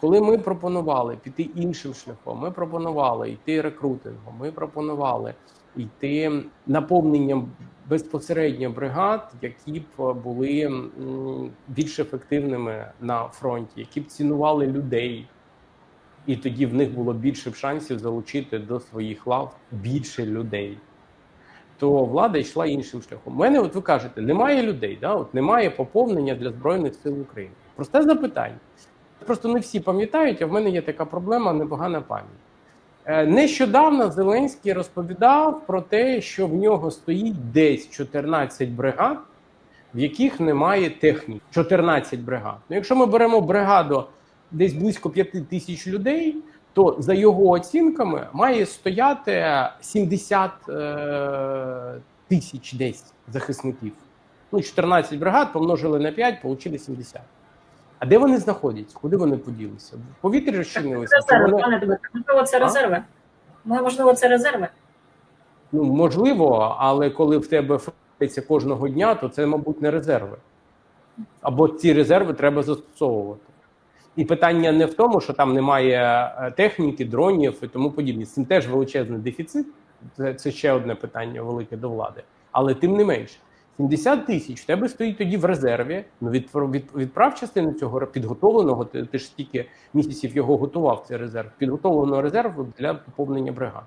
Коли ми пропонували піти іншим шляхом, ми пропонували йти рекрутингом, ми пропонували йти наповненням безпосередньо бригад, які б були більш ефективними на фронті, які б цінували людей, і тоді в них було більше шансів залучити до своїх лав більше людей. То влада йшла іншим шляхом. У мене, от ви кажете, немає людей, да? от немає поповнення для Збройних сил України. Просте запитання. Просто не всі пам'ятають, а в мене є така проблема непогана пам'ять. Е, Нещодавно Зеленський розповідав про те, що в нього стоїть десь 14 бригад, в яких немає техніки. 14 бригад. Ну, якщо ми беремо бригаду десь близько 5 тисяч людей, то за його оцінками має стояти 70 е, тисяч десь захисників. Ну, 14 бригад помножили на 5, отримали 70. А де вони знаходяться? Куди вони поділися? В повітрі розчинилися? Чи Резерви, вони- пане Дмитро, можливо, це А? резерви. Можливо, це резерви. Ну, можливо, але коли в тебе фриться кожного дня, то це, мабуть, не резерви. Або ці резерви треба застосовувати. І питання не в тому, що там немає е, техніки, дронів і тому подібне. З цим теж величезний дефіцит. Це, це ще одне питання велике до влади. Але тим не менше, 70 тисяч в тебе стоїть тоді в резерві. Ну від, від, відправ частину цього підготовленого. Ти, ти ж стільки місяців його готував. Цей резерв підготовленого резерву для поповнення бригад.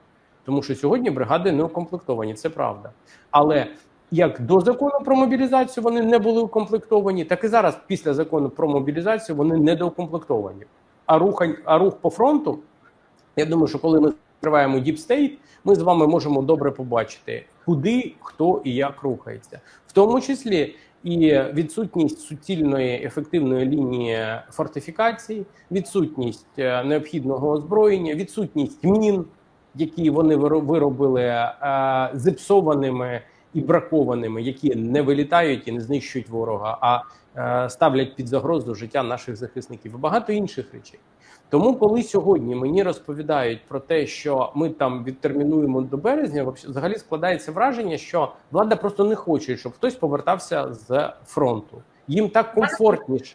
Тому що сьогодні бригади не укомплектовані, це правда. Але як до закону про мобілізацію вони не були укомплектовані, так і зараз, після закону про мобілізацію, вони недоукомплектовані. А рух, а рух по фронту, я думаю, що коли ми відкриваємо Deep State, ми з вами можемо добре побачити, куди, хто і як рухається, в тому числі і відсутність суцільної ефективної лінії фортифікацій, відсутність е, необхідного озброєння, відсутність мін, які вони виро- виробили е, зіпсованими і бракованими, які не вилітають і не знищують ворога, а е, ставлять під загрозу життя наших захисників і багато інших речей. Тому, коли сьогодні мені розповідають про те, що ми там відтермінуємо до березня, взагалі складається враження, що влада просто не хоче, щоб хтось повертався з фронту. Їм так комфортніше.